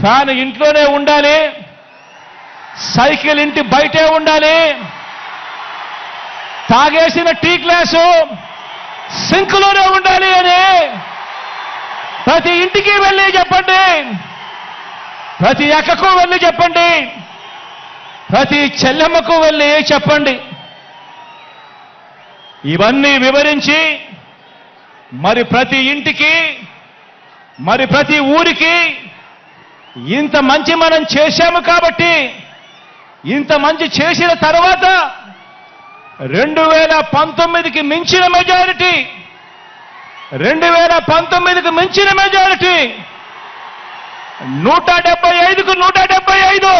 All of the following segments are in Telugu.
ఫ్యాన్ ఇంట్లోనే ఉండాలి. సైకిల్ ఇంటి బయటే ఉండాలి. తాగేసిన టీ గ్లాసు సింక్లోనే ఉండాలి అని ప్రతి ఇంటికి వెళ్ళి చెప్పండి. ప్రతి అక్కకు వెళ్ళి చెప్పండి. ప్రతి చెల్లెమ్మకు వెళ్ళి చెప్పండి. ఇవన్నీ వివరించి మరి ప్రతి ఇంటికి మరి ప్రతి ఊరికి ఇంత మంచి మనం చేశాము కాబట్టి ఇంత మంచి చేసిన తర్వాత రెండు వేల పంతొమ్మిదికి మించిన మెజారిటీ రెండు వేల పంతొమ్మిదికి మించిన మెజారిటీ నూట డెబ్బై ఐదుకు నూట డెబ్బై ఐదు.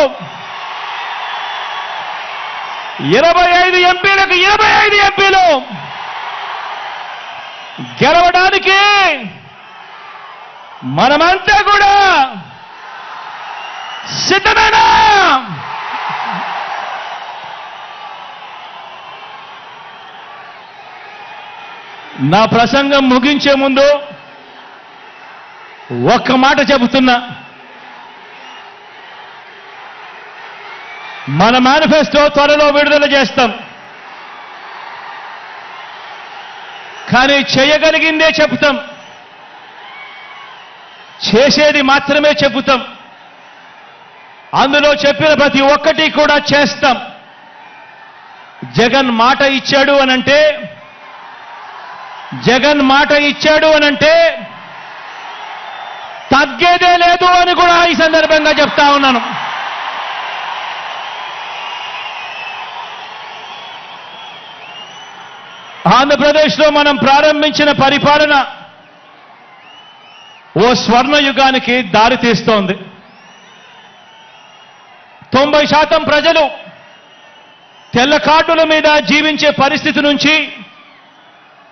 ఇరవై ఐదు ఎంపీలకు ఇరవై ఐదు ఎంపీలు. గెలవడానికి మనమంతా కూడా సిద్ధమేనా నా ప్రసంగం ముగించే ముందు ఒక్క మాట చెబుతున్నా. మన మేనిఫెస్టో త్వరలో విడుదల చేస్తాం. కానీ చేయగలిగిందే చెబుతాం. చేసేది మాత్రమే చెబుతాం. అందులో చెప్పిన ప్రతి ఒక్కటి కూడా చేస్తాం. జగన్ మాట ఇచ్చాడు అనంటే జగన్ మాట ఇచ్చాడు అనంటే తగ్గేదే లేదు అని కూడా ఈ సందర్భంగా చెప్తా ఉన్నాను. ఆంధ్రప్రదేశ్లో మనం ప్రారంభించిన పరిపాలన ఓ స్వర్ణ యుగానికి దారి తీస్తోంది తొంభై శాతం ప్రజలు తెల్ల కార్డుల మీద జీవించే పరిస్థితి నుంచి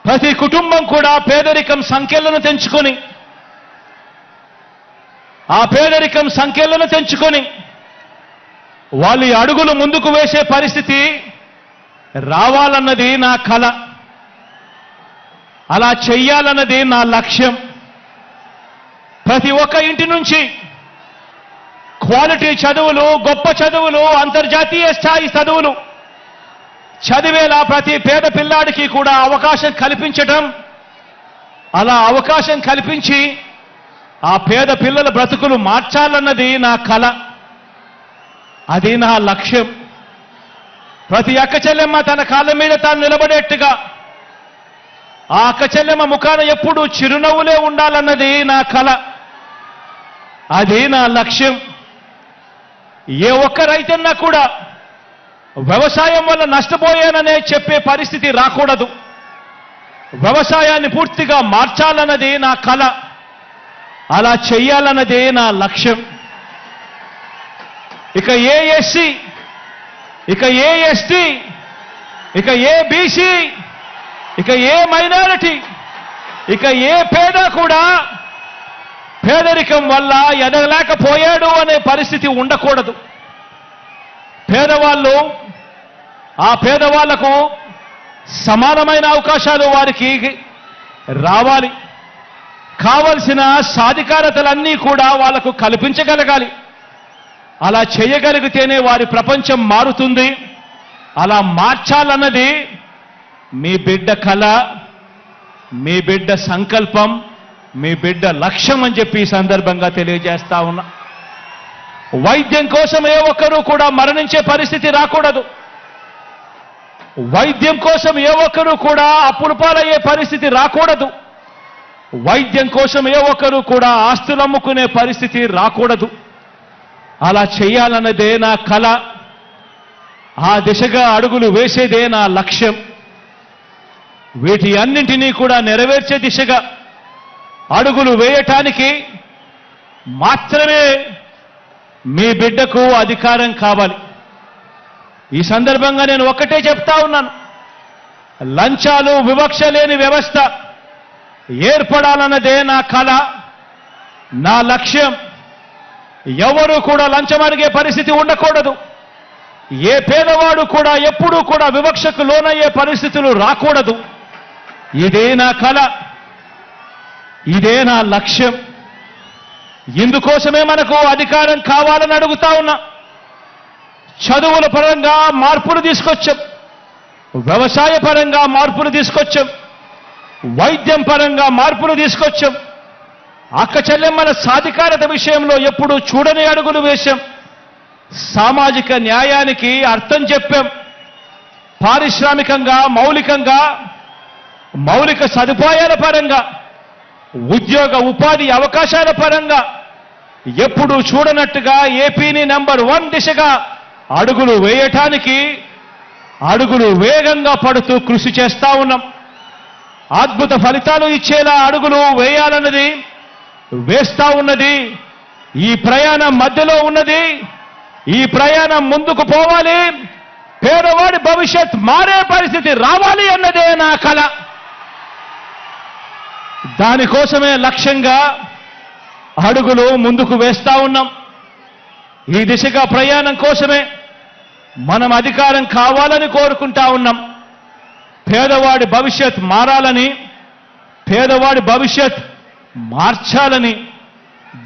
ప్రతి కుటుంబం కూడా పేదరికం సంఖ్యలను తెంచుకొని ఆ పేదరికం సంఖ్యలను తెంచుకొని వాళ్ళు అడుగులు ముందుకు వేసే పరిస్థితి రావాలన్నది నా కల. అలా చెయ్యాలన్నది నా లక్ష్యం. ప్రతి ఒక్క ఇంటి నుంచి క్వాలిటీ చదువులు గొప్ప చదువులు అంతర్జాతీయ స్థాయి చదువులు. చదివేలా ప్రతి పేద పిల్లాడికి కూడా అవకాశం కల్పించటం అలా అవకాశం కల్పించి ఆ పేద పిల్లల బ్రతుకులు మార్చాలన్నది నా కల. అది నా లక్ష్యం. ప్రతి అక్క చెల్లెమ్మ తన కాళ్ళ మీద తాను నిలబడేట్టుగా ఆ అక్క చెల్లెమ్మ ముఖాన ఎప్పుడూ చిరునవ్వులే ఉండాలన్నది నా కల. అది నా లక్ష్యం. ఏ ఒక్క రైతన్నా కూడా వ్యవసాయం వల్ల నష్టపోయాననే చెప్పే పరిస్థితి రాకూడదు. వ్యవసాయాన్ని పూర్తిగా మార్చాలన్నది నా కళ అలా చేయాలన్నదే నా లక్ష్యం. ఇక ఏ ఎస్సీ ఇక ఏ ఎస్టీ ఇక ఏ బీసీ ఇక ఏ మైనారిటీ ఇక ఏ పేద కూడా పేదరికం వల్ల ఎదగలేకపోయాడు అనే పరిస్థితి ఉండకూడదు. పేదవాళ్ళు ఆ పేదవాళ్ళకు సమానమైన అవకాశాలు వారికి రావాలి. కావలసిన సాధికారతలన్నీ కూడా వాళ్ళకు కల్పించగలగాలి. అలా చేయగలిగితేనే వారి ప్రపంచం మారుతుంది. అలా మార్చాలన్నది మీ బిడ్డ కళ మీ బిడ్డ సంకల్పం. మీ బిడ్డ లక్ష్యం అని చెప్పి ఈ సందర్భంగా తెలియజేస్తా ఉన్నా. వైద్యం కోసం ఏ ఒక్కరూ కూడా మరణించే పరిస్థితి రాకూడదు. వైద్యం కోసం ఏ ఒక్కరూ కూడా అప్పులపాలయ్యే పరిస్థితి రాకూడదు. వైద్యం కోసం ఏ ఒక్కరూ కూడా ఆస్తులు అమ్ముకునే పరిస్థితి రాకూడదు. అలా చేయాలన్నదే నా కళ ఆ దిశగా అడుగులు వేసేదే నా లక్ష్యం. వీటి అన్నింటినీ కూడా నెరవేర్చే దిశగా అడుగులు వేయటానికి మాత్రమే మీ బిడ్డకు అధికారం కావాలి. ఈ సందర్భంగా నేను ఒక్కటే చెప్తా ఉన్నాను. లంచాలు వివక్ష లేని వ్యవస్థ ఏర్పడాలన్నదే నా కళ నా లక్ష్యం. ఎవరు కూడా లంచం అడిగే పరిస్థితి ఉండకూడదు. ఏ పేదవాడు కూడా ఎప్పుడూ కూడా వివక్షకు లోనయ్యే పరిస్థితులు రాకూడదు. ఇదే నా కళ ఇదే నా లక్ష్యం. ఇందుకోసమే మనకు అధికారం కావాలని అడుగుతా ఉన్నా. చదువుల పరంగా మార్పులు తీసుకొచ్చాం. వ్యవసాయ పరంగా మార్పులు తీసుకొచ్చాం. వైద్యం పరంగా మార్పులు తీసుకొచ్చాం. అక్క చెల్లెమ్మల సాధికారత విషయంలో ఎప్పుడు చూడని అడుగులు వేశాం. సామాజిక న్యాయానికి అర్థం చెప్పాం. పారిశ్రామికంగా మౌలికంగా మౌలిక సదుపాయాల పరంగా ఉద్యోగ ఉపాధి అవకాశాల పరంగా ఎప్పుడు చూడనట్టుగా ఏపీని నంబర్ వన్ దిశగా అడుగులు వేయటానికి అడుగులు వేగంగా పడుతూ కృషి చేస్తా ఉన్నాం. అద్భుత ఫలితాలు ఇచ్చేలా అడుగులు వేయాలన్నది వేస్తా ఉన్నది ఈ ప్రయాణం మధ్యలో ఉన్నది ఈ ప్రయాణం ముందుకు పోవాలి పేదవాడి భవిష్యత్ మారే పరిస్థితి రావాలి అన్నదే నా కళ దానికోసమే లక్ష్యంగా అడుగులు ముందుకు వేస్తా ఉన్నాం. ఈ దిశగా ప్రయాణం కోసమే మనం అధికారం కావాలని కోరుకుంటా ఉన్నాం. పేదవాడి భవిష్యత్ మారాలని పేదవాడి భవిష్యత్ మార్చాలని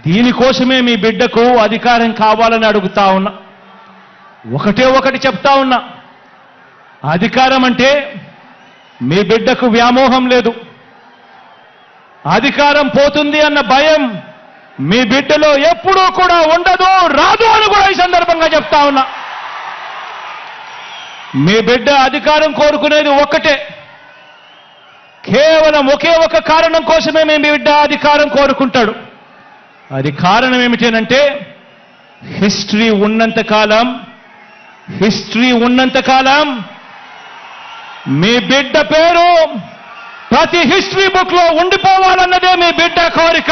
దీనికోసమే మీ బిడ్డకు అధికారం కావాలని అడుగుతా ఉన్నా. ఒకటే ఒకటి చెప్తా ఉన్నా. అధికారం అంటే మీ బిడ్డకు వ్యామోహం లేదు. అధికారం పోతుంది అన్న భయం మీ బిడ్డలో ఎప్పుడూ కూడా ఉండదు రాదు అని కూడా ఈ సందర్భంగా చెప్తా ఉన్నా. మీ బిడ్డ అధికారం కోరుకునేది ఒక్కటే. కేవలం ఒకే ఒక కారణం కోసమే మీ బిడ్డ అధికారం కోరుకుంటాడు. అది కారణం ఏమిటనంటే హిస్టరీ ఉన్నంత కాలం హిస్టరీ ఉన్నంత కాలం మీ బిడ్డ పేరు ప్రతి హిస్టరీ బుక్లో ఉండిపోవాలన్నదే మీ బిడ్డ కోరిక.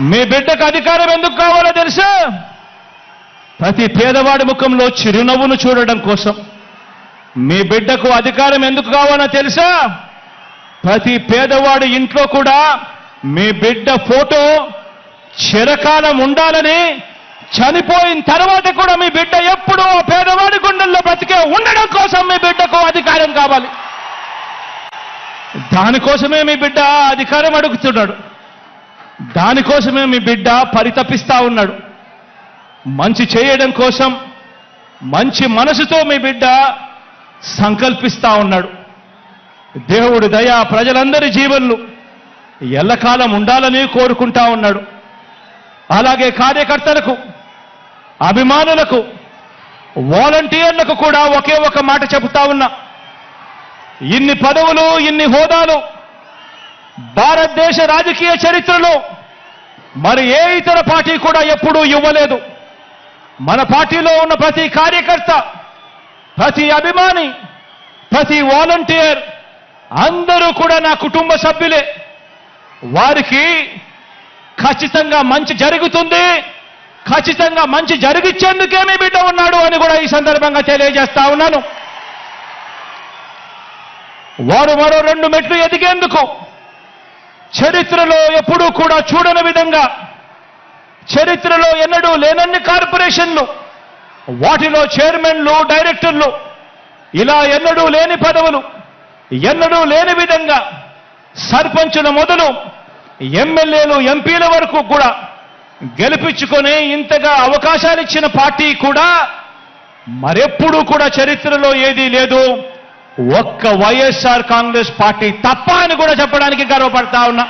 మీ బిడ్డకు అధికారం ఎందుకు కావాలో తెలుసా? ప్రతి పేదవాడి ముఖంలో చిరునవ్వును చూడడం కోసం. మీ బిడ్డకు అధికారం ఎందుకు కావాలో తెలుసా? ప్రతి పేదవాడి ఇంట్లో కూడా మీ బిడ్డ ఫోటో చిరకాలం ఉండాలని చనిపోయిన తర్వాత కూడా మీ బిడ్డ ఎప్పుడూ ఆ పేదవాడి గుండెల్లో బ్రతికే ఉండడం కోసం మీ బిడ్డకు అధికారం కావాలి దానికోసమే మీ బిడ్డ అధికారం అడుగుతున్నాడు. దానికోసమే మీ బిడ్డ పరితపిస్తా ఉన్నాడు. మంచి చేయడం కోసం మంచి మనసుతో మీ బిడ్డ సంకల్పిస్తా ఉన్నాడు. దేవుడు దయ ప్రజలందరి జీవన్లు ఎల్లకాలం ఉండాలని కోరుకుంటా ఉన్నాడు. అలాగే కార్యకర్తలకు అభిమానులకు వాలంటీర్లకు కూడా ఒకే ఒక మాట చెబుతా ఉన్నా. ఇన్ని పదవులు ఇన్ని హోదాలు భారతదేశ రాజకీయ చరిత్రలో మరి ఏ ఇతర పార్టీ కూడా ఎప్పుడూ ఇవ్వలేదు. మన పార్టీలో ఉన్న ప్రతి కార్యకర్త ప్రతి అభిమాని ప్రతి వాలంటీర్ అందరూ కూడా నా కుటుంబ సభ్యులే. వారికి ఖచ్చితంగా మంచి జరుగుతుంది. ఖచ్చితంగా మంచి జరిగించేందుకే మీ బిడ్డ ఉన్నాడు అని కూడా ఈ సందర్భంగా తెలియజేస్తా ఉన్నాను. వారు మరో రెండు మెట్లు ఎదిగేందుకు చరిత్రలో ఎప్పుడూ కూడా చూడని విధంగా చరిత్రలో ఎన్నడూ లేనన్ని కార్పొరేషన్లు వాటిలో చైర్మన్లు డైరెక్టర్లు ఇలా ఎన్నడూ లేని పదవులు ఎన్నడూ లేని విధంగా సర్పంచుల మొదలు ఎమ్మెల్యేలు ఎంపీల వరకు కూడా గెలిపించుకొని ఇంతగా అవకాశాలు ఇచ్చిన పార్టీ కూడా మరెప్పుడూ కూడా చరిత్రలో ఏదీ లేదు. ఒక్క వైఎస్ఆర్ కాంగ్రెస్ పార్టీ తప్ప అని కూడా చెప్పడానికి గర్వపడతా ఉన్నా.